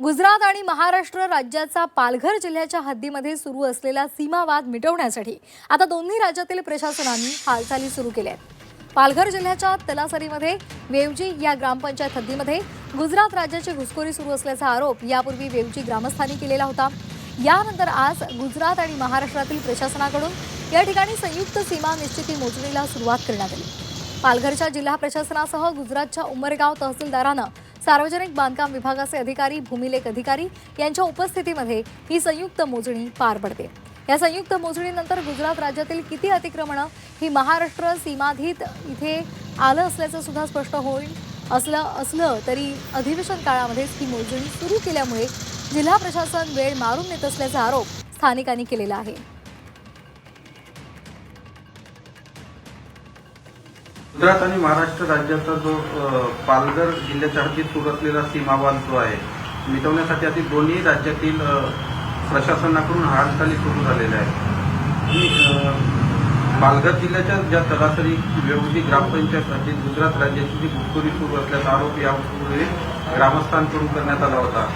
गुजरात आणि महाराष्ट्र राज्याचा पालघर जिल्ह्याच्या हद्दीमध्ये सुरू असलेला सीमावाद मिटवण्यासाठी आता दोन्ही राज्यातील प्रशासनांनी हालचाली सुरू केल्या आहेत. पालघर जिल्ह्याच्या तलासरीमध्ये वेवजी या ग्रामपंचायत हद्दीमध्ये गुजरात राज्याची घुसखोरी सुरू असल्याचा आरोप यापूर्वी वेवजी ग्रामस्थांनी केलेला होता. यानंतर आज गुजरात आणि महाराष्ट्रातील प्रशासनाकडून या ठिकाणी संयुक्त सीमा निश्चिती मोजणीला सुरुवात करण्यात आली. पालघरच्या जिल्हा प्रशासनासह गुजरातच्या उमरगाव तहसीलदारानं सार्वजनिक बांधकाम विभागाचे अधिकारी भूमिलेख अधिकारी यांच्या उपस्थितीमध्ये ही संयुक्त मोजणी पार पडते. या संयुक्त मोजणीनंतर गुजरात राज्यातील किती अतिक्रमणं ही महाराष्ट्र सीमाधीत इथे आलं असल्याचं सुद्धा स्पष्ट होईल. असलं असलं तरी अधिवेशन काळामध्येच ही मोजणी सुरू केल्यामुळे जिल्हा प्रशासन वेळ मारून नेत असल्याचा आरोप स्थानिकांनी केलेला आहे. गुजरात आणि महाराष्ट्र राज्याचा जो पालघर जिल्ह्याच्या हद्दीत सुरू असलेला सीमावाद जो आहे मिटवण्यासाठी आधी दोन्ही राज्यातील प्रशासनाकडून हालचाली सुरू झालेल्या आहेत. पालघर जिल्ह्याच्या ज्या तलासरी व्यवधी ग्रामपंचायत हद्दीत गुजरात राज्याची जी घुसखोरी सुरू असल्याचा आरोप यापूर्वी ग्रामस्थांकडून करण्यात आला होता.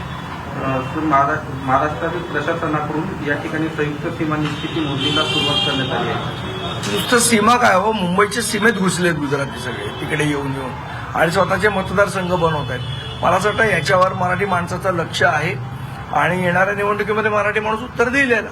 महाराष्ट्रातील प्रशासनाकडून या ठिकाणी संयुक्त सीमा निश्चिती मोजणीला सुरुवात करण्यात आली आहे. नुसतं सीमा काय हो? मुंबईच्या सीमेत घुसलेत गुजराती सगळे तिकडे येऊन येऊन. आणि स्वतःचे मतदारसंघ बनवत आहेत. मला असं वाटतं याच्यावर मराठी माणसाचं लक्ष आहे. आणि येणाऱ्या निवडणुकीमध्ये मराठी माणूस उत्तर देईल याला.